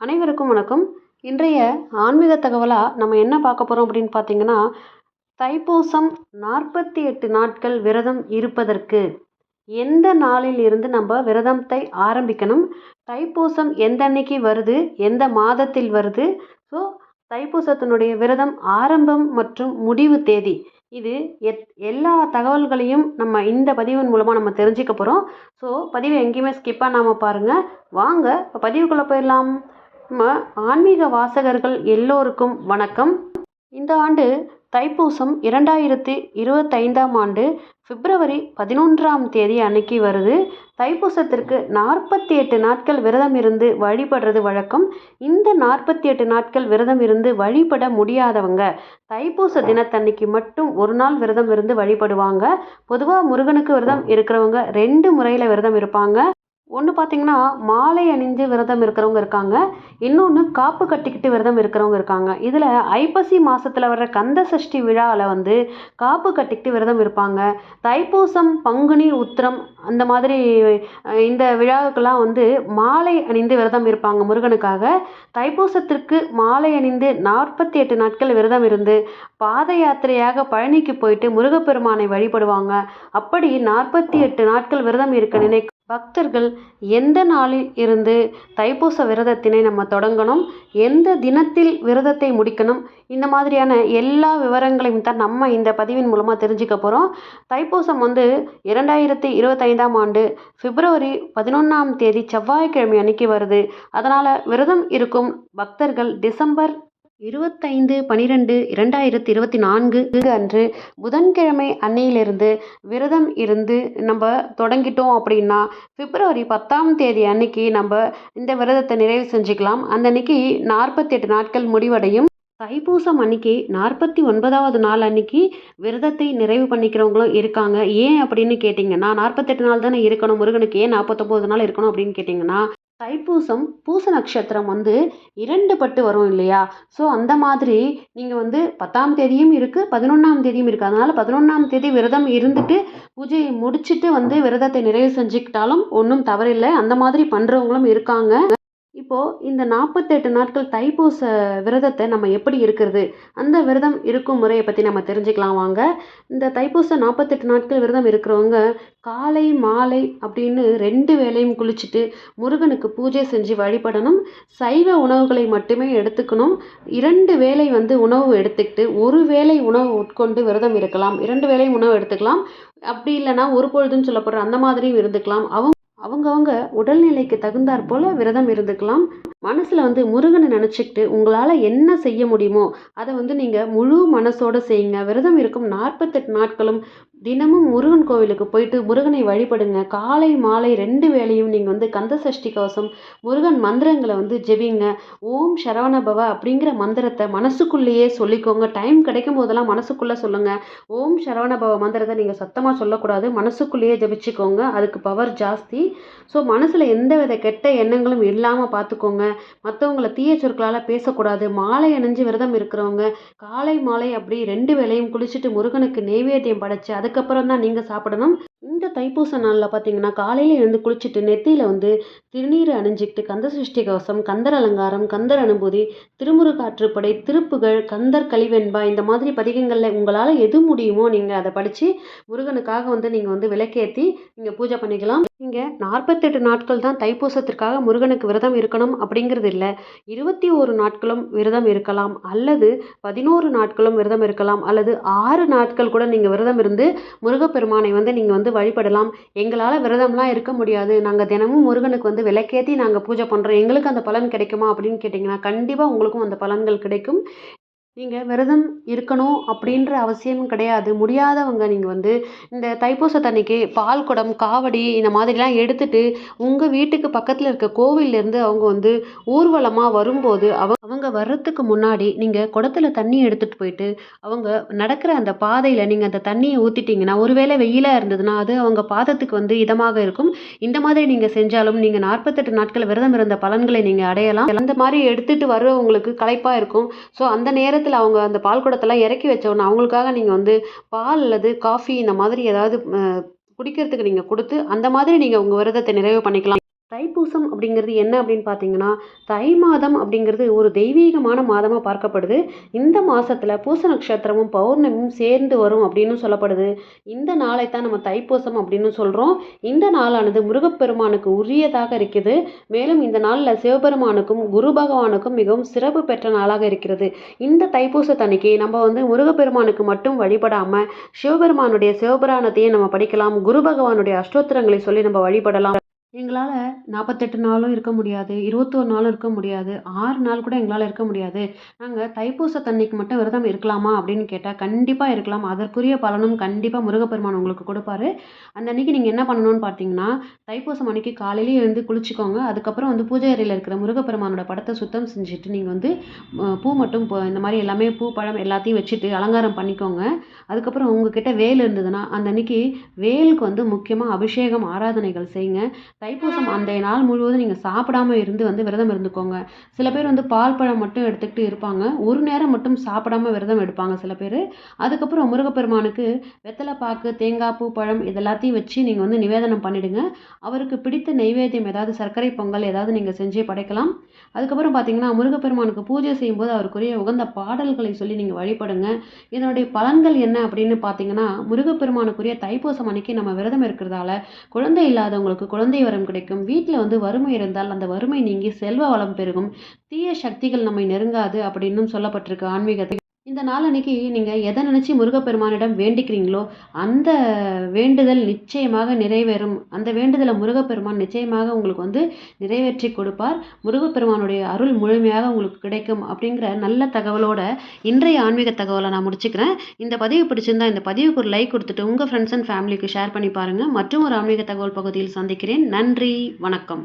அனைவருக்கும் வணக்கம். இன்றைய ஆன்மீக தகவலாக நம்ம என்ன பார்க்க போகிறோம் அப்படின்னு பார்த்தீங்கன்னா தைப்பூசம் நாற்பத்தி எட்டு நாட்கள் விரதம் இருப்பதற்கு. எந்த நாளில் இருந்து நம்ம விரதத்தை ஆரம்பிக்கணும்? தைப்பூசம் எந்த அன்னைக்கு வருது? எந்த மாதத்தில் வருது? ஸோ தைப்பூசத்தினுடைய விரதம் ஆரம்பம் மற்றும் முடிவு தேதி. இது எத் எல்லா தகவல்களையும் நம்ம இந்த பதிவின் மூலமாக நம்ம தெரிஞ்சுக்க போகிறோம் ஸோ பதிவை எங்கேயுமே ஸ்கிப் பண்ணாமல் பாருங்கள் வாங்க இப்போ பதிவுக்குள்ளே போயிடலாம். ஆன்மீக வாசகர்கள் எல்லோருக்கும் வணக்கம். இந்த ஆண்டு தைப்பூசம் இரண்டாயிரத்தி இருபத்தைந்தாம் ஆண்டு பிப்ரவரி பதினொன்றாம் தேதி அன்னைக்கு வருது. தைப்பூசத்திற்கு நாற்பத்தி எட்டு நாட்கள் விரதம் இருந்து வழிபடுறது வழக்கம். இந்த நாற்பத்தி எட்டு நாட்கள் விரதம் இருந்து வழிபட முடியாதவங்க தைப்பூச தினத்தன்னைக்கு மட்டும் ஒரு நாள் விரதம் இருந்து வழிபடுவாங்க. பொதுவாக முருகனுக்கு விரதம் இருக்கிறவங்க ரெண்டு முறையில் விரதம் இருப்பாங்க. ஒன்று பார்த்தீங்கன்னா மாலை அணிந்து விரதம் இருக்கிறவங்க இருக்காங்க. இன்னொன்று காப்பு கட்டிக்கிட்டு விரதம் இருக்கிறவங்க இருக்காங்க. இதில் ஐப்பசி மாதத்தில் வர்ற கந்த சஷ்டி விழாவில் வந்து காப்பு கட்டிக்கிட்டு விரதம் இருப்பாங்க. தைப்பூசம் பங்குனி உத்திரம் அந்த மாதிரி இந்த விழாவுக்கெல்லாம் வந்து மாலை அணிந்து விரதம் இருப்பாங்க முருகனுக்காக. தைப்பூசத்திற்கு மாலை அணிந்து நாற்பத்தி எட்டு நாட்கள் விரதம் இருந்து பாத யாத்திரையாக பழனிக்கு போயிட்டு முருகப்பெருமானை வழிபடுவாங்க. அப்படி நாற்பத்தி எட்டு நாட்கள் விரதம் இருக்க நினை பக்தர்கள் எந்த நாளில் இருந்து தைப்பூச விரதத்தினை நம்ம தொடங்கணும்? எந்த தினத்தில் விரதத்தை முடிக்கணும்? இந்த மாதிரியான எல்லா விவரங்களையும் தான் நம்ம இந்த பதிவின் மூலமாக தெரிஞ்சுக்க போகிறோம் தைப்பூசம் வந்து இரண்டாயிரத்தி இருபத்தைந்தாம் ஆண்டு பிப்ரவரி பதினொன்றாம் தேதி செவ்வாய்க்கிழமை அன்னைக்கு வருது. அதனால் விரதம் இருக்கும் பக்தர்கள் டிசம்பர் இருபத்தைந்து பனிரெண்டு இரண்டாயிரத்தி இருபத்தி நான்கு அன்று புதன்கிழமை அன்னையிலிருந்து விரதம் இருந்து நம்ம தொடங்கிட்டோம் அப்படின்னா பிப்ரவரி பத்தாம் தேதி அன்னைக்கு நம்ம இந்த விரதத்தை நிறைவு செஞ்சுக்கலாம். அந்த அன்னைக்கு நாற்பத்தெட்டு நாட்கள் முடிவடையும். தைப்பூசம் அன்னைக்கு நாற்பத்தி ஒன்பதாவது நாள் அன்னைக்கு விரதத்தை நிறைவு பண்ணிக்கிறவங்களும் இருக்காங்க. ஏன் அப்படின்னு கேட்டிங்கன்னா நாற்பத்தெட்டு நாள் தானே இருக்கணும். முருகனுக்கு ஏன் நாற்பத்தொம்போது நாள் இருக்கணும் அப்படின்னு கேட்டிங்கன்னா தைப்பூசம் பூச நட்சத்திரம் வந்து இரண்டு பட்டு வரும் இல்லையா? ஸோ அந்த மாதிரி நீங்கள் வந்து பத்தாம் தேதியும் இருக்குது பதினொன்றாம் தேதியும் இருக்குது அதனால் பதினொன்றாம் தேதி விரதம் இருந்துட்டு பூஜையை முடிச்சுட்டு வந்து விரதத்தை நிறைவு செஞ்சுக்கிட்டாலும் ஒன்றும் தவறில்லை. அந்த மாதிரி பண்ணுறவங்களும் இருக்காங்க. இப்போது இந்த நாற்பத்தெட்டு நாட்கள் தைப்பூச விரதத்தை நம்ம எப்படி இருக்கிறது? அந்த விரதம் இருக்கும் முறையை பற்றி நம்ம தெரிஞ்சுக்கலாம் வாங்க. இந்த தைப்பூச நாற்பத்தெட்டு நாட்கள் விரதம் இருக்கிறவங்க காலை மாலை அப்படின்னு ரெண்டு வேளையும் குளிச்சுட்டு முருகனுக்கு பூஜை செஞ்சு வழிபடணும். சைவ உணவுகளை மட்டுமே எடுத்துக்கணும். இரண்டு வேளை வந்து உணவு எடுத்துக்கிட்டு ஒரு வேளை உணவு உட்கொண்டு விரதம் இருக்கலாம். இரண்டு வேளையும் உணவு எடுத்துக்கலாம். அப்படி இல்லைன்னா ஒரு பொழுதுன்னு சொல்லப்படுற அந்த மாதிரியும் இருந்துக்கலாம். அவங்க அவங்கவங்க உடல்நிலைக்கு தகுந்தாற் போல் விரதம் இருந்துக்கலாம். மனசில் வந்து முருகனை நினச்சிக்கிட்டு உங்களால் என்ன செய்ய முடியுமோ அதை வந்து நீங்கள் முழு மனசோட செய்யுங்க. விரதம் இருக்கும் நாற்பத்தெட்டு நாட்களும் தினமும் முருகன் கோவிலுக்கு போயிட்டு முருகனை வழிபடுங்க. காலை மாலை ரெண்டு வேளையும் நீங்கள் வந்து கந்த சஷ்டி கவசம் முருகன் மந்திரங்களை வந்து ஜெபிங்க. ஓம் சரவண பவ அப்படிங்கிற மந்திரத்தை மனசுக்குள்ளேயே சொல்லிக்கோங்க. டைம் கிடைக்கும் போதெல்லாம் மனசுக்குள்ளே சொல்லுங்கள் ஓம் சரவண பவ மந்திரத்தை நீங்கள் சத்தமாக சொல்லக்கூடாது. மனசுக்குள்ளேயே ஜெபிச்சுக்கோங்க. அதுக்கு பவர் ஜாஸ்தி. ஸோ மனசில் எந்த வித கெட்ட எண்ணங்களும் இல்லாமல் பார்த்துக்கோங்க. மற்றவங்கள தீய சொற்களால் பேசக்கூடாது மாலை அணிஞ்சு விரதம் இருக்கிறவங்க காலை மாலை அப்படி ரெண்டு வேளையும் குளிச்சுட்டு முருகனுக்கு நெய்வேத்தியம் படைச்சு அதுக்கப்புறம் தான் நீங்கள் சாப்பிடணும். இந்த தைப்பூச நாளில் பார்த்தீங்கன்னா காலையில் எழுந்து குளிச்சுட்டு நெத்தியில் வந்து திருநீர் அணிஞ்சிக்கிட்டு கந்த சிருஷ்டி கவசம் கந்தர் அலங்காரம் கந்தர் அனுபூதி திருமுருகாற்றுப்படை திருப்புகள் கந்தர் கலிவெண்பா இந்த மாதிரி பதிகங்களில் உங்களால் எது முடியுமோ நீங்கள் அதை படித்து முருகனுக்காக வந்து நீங்கள் வந்து விளக்கேற்றி நீங்கள் பூஜை பண்ணிக்கலாம். நீங்கள் நாற்பத்தெட்டு நாட்கள் தான் தைப்பூசத்திற்காக முருகனுக்கு விரதம் இருக்கணும் அப்படிங்கிறது இல்லை. இருபத்தி ஒரு நாட்களும் விரதம் இருக்கலாம் அல்லது பதினோரு நாட்களும் விரதம் இருக்கலாம் அல்லது ஆறு நாட்கள் கூட நீங்கள் விரதம் இருந்து முருகப்பெருமானை வந்து நீங்கள் வந்து வழிபடலாம். எங்களால் விரதம்லாம் இருக்க முடியாது. நாங்கள் தினமும் முருகனுக்கு வந்து விளக்கேற்றி நாங்கள் பூஜை பண்ணுறோம் எங்களுக்கு அந்த பலன் கிடைக்குமா அப்படின்னு கேட்டிங்கன்னா கண்டிப்பாக உங்களுக்கும் அந்த பலன்கள் கிடைக்கும். நீங்கள் விரதம் இருக்கணும் அப்படின்ற அவசியம் கிடையாது. முடியாதவங்க நீங்கள் வந்து இந்த தைப்பூசத்தன்னைக்கு பால் குடம் காவடி இந்த மாதிரிலாம் எடுத்துகிட்டு உங்கள் வீட்டுக்கு பக்கத்தில் இருக்க கோவிலேருந்து அவங்க வந்து ஊர்வலமாக வரும்போது அவங்க அவங்க வர்றதுக்கு முன்னாடி நீங்கள் குடத்துல தண்ணி எடுத்துகிட்டு போயிட்டு அவங்க நடக்கிற அந்த பாதையில் நீங்கள் அந்த தண்ணியை ஊற்றிட்டீங்கன்னா ஒருவேளை வெயிலாக இருந்ததுன்னா அது அவங்க பாதத்துக்கு வந்து இதமாக இருக்கும். இந்த மாதிரி நீங்கள் செஞ்சாலும் நீங்கள் நாற்பத்தெட்டு நாட்கள் விரதம் இருந்த பலன்களை நீங்கள் அடையலாம். அந்த மாதிரி எடுத்துகிட்டு வர்றவங்களுக்கு களைப்பாக இருக்கும். ஸோ அந்த நேரத்தில் அவங்க அந்த பால் குடத்தெல்லாம் இறக்கி வச்ச உடனே அவங்களுக்காக நீங்கள் வந்து பால் அல்லது காஃபி இந்த மாதிரி ஏதாவது குடிக்கிறதுக்கு நீங்கள் கொடுத்து அந்த மாதிரி நீங்கள் உங்கள் விரதத்தை நிறைவு பண்ணிக்கலாம். தைப்பூசம் அப்படிங்கிறது என்ன அப்படின்னு பார்த்தீங்கன்னா தை மாதம் அப்படிங்கிறது ஒரு தெய்வீகமான மாதமாக பார்க்கப்படுது. இந்த மாதத்தில் பூச நட்சத்திரமும் பௌர்ணமியும் சேர்ந்து வரும் அப்படின்னு சொல்லப்படுது. இந்த நாளை தான் நம்ம தைப்பூசம் அப்படின்னு சொல்கிறோம் இந்த நாளானது முருகப்பெருமானுக்கு உரியதாக இருக்குது. மேலும் இந்த நாளில் சிவபெருமானுக்கும் குரு பகவானுக்கும் மிகவும் சிறப்பு பெற்ற நாளாக இருக்கிறது. இந்த தைப்பூசத்தன்னைக்கு நம்ம வந்து முருகப்பெருமானுக்கு மட்டும் வழிபடாமல் சிவபெருமானுடைய சிவபுராணத்தையே நம்ம படிக்கலாம் குரு பகவானுடைய அஷ்டோத்திரங்களை சொல்லி நம்ம வழிபடலாம். எங்களால் நாற்பத்தெட்டு நாளும் இருக்க முடியாது இருபத்தோரு நாளும் இருக்க முடியாது ஆறு நாள் கூட எங்களால் இருக்க முடியாது. நாங்கள் தைப்பூச தண்ணிக்கு மட்டும் விரதம் இருக்கலாமா அப்படின்னு கேட்டால் கண்டிப்பாக இருக்கலாம். அதற்குரிய பலனும் கண்டிப்பாக முருகப்பெருமான் உங்களுக்கு கொடுப்பாரு. அந்த அன்னைக்கு நீங்கள் என்ன பண்ணணும்னு பார்த்தீங்கன்னா தைப்பூசம் அன்னைக்கு காலையிலேயே எழுந்து குளிச்சுக்கோங்க. அதுக்கப்புறம் வந்து பூஜை அறையில் இருக்கிற முருகப்பெருமானோட படத்தை சுத்தம் செஞ்சுட்டு நீங்கள் வந்து பூ மட்டும் இந்த மாதிரி எல்லாமே பூ பழம் எல்லாத்தையும் வச்சுட்டு அலங்காரம் பண்ணிக்கோங்க. அதுக்கப்புறம் உங்ககிட்ட வேல் இருந்ததுன்னா அந்த அன்னைக்கு வேலுக்கு வந்து முக்கியமாக அபிஷேகம் ஆராதனைகள் செய்யுங்க. தைப்பூசம் அந்த நாள் முழுவதும் நீங்கள் சாப்பிடாம இருந்து வந்து விரதம் இருந்துக்கோங்க. சில பேர் வந்து பால் பழம் மட்டும் எடுத்துக்கிட்டு இருப்பாங்க. ஒரு நேரம் மட்டும் சாப்பிடாம விரதம் எடுப்பாங்க சில பேர். அதுக்கப்புறம் முருகப்பெருமானுக்கு வெத்தலை பாக்கு தேங்காய் பூ பழம் இதெல்லாத்தையும் வச்சு நீங்கள் வந்து நிவேதனம் பண்ணிடுங்க. அவருக்கு பிடித்த நைவேத்தியம் ஏதாவது சர்க்கரை பொங்கல் ஏதாவது நீங்கள் செஞ்சே படைக்கலாம். அதுக்கப்புறம் பார்த்தீங்கன்னா முருகப்பெருமானுக்கு பூஜை செய்யும்போது அவருக்குரிய உகந்த பாடல்களை சொல்லி நீங்கள் வழிபடுங்க. இதனுடைய பலன்கள் என்ன அப்படின்னு பார்த்தீங்கன்னா முருகப்பெருமானுக்குரிய தைப்பூசம் அன்னைக்கு நம்ம விரதம் இருக்கிறதால குழந்தை இல்லாதவங்களுக்கு குழந்தை வரம் கிடைக்கும். வீட்டில் வந்து வறுமை இருந்தால் அந்த வறுமை நீங்கி செல்வ வளம் பெருகும். தீய சக்திகள் நம்மை நெருங்காது அப்படின்னும் சொல்லப்பட்டிருக்கு ஆன்மீகத்தை. இந்த நாளன்னைக்கு நீங்கள் எதை நினச்சி முருகப்பெருமானிடம் வேண்டிக்கிறீங்களோ அந்த வேண்டுதல் நிச்சயமாக நிறைவேறும். அந்த வேண்டுதலை முருகப்பெருமான் நிச்சயமாக உங்களுக்கு வந்து நிறைவேற்றி கொடுப்பார். முருகப்பெருமானுடைய அருள் முழுமையாக உங்களுக்கு கிடைக்கும் அப்படிங்கிற நல்ல தகவலோட இன்றைய ஆன்மீக தகவலை நான் முடிச்சுக்கிறேன். இந்த பதிவு பிடிச்சிருந்தா இந்த பதிவுக்கு ஒரு லைக் கொடுத்துட்டு உங்கள் ஃப்ரெண்ட்ஸ் அண்ட் ஃபேமிலிக்கு ஷேர் பண்ணி பாருங்கள் மற்றும் ஒரு ஆன்மீக தகவல் பகுதியில் சந்திக்கிறேன். நன்றி வணக்கம்.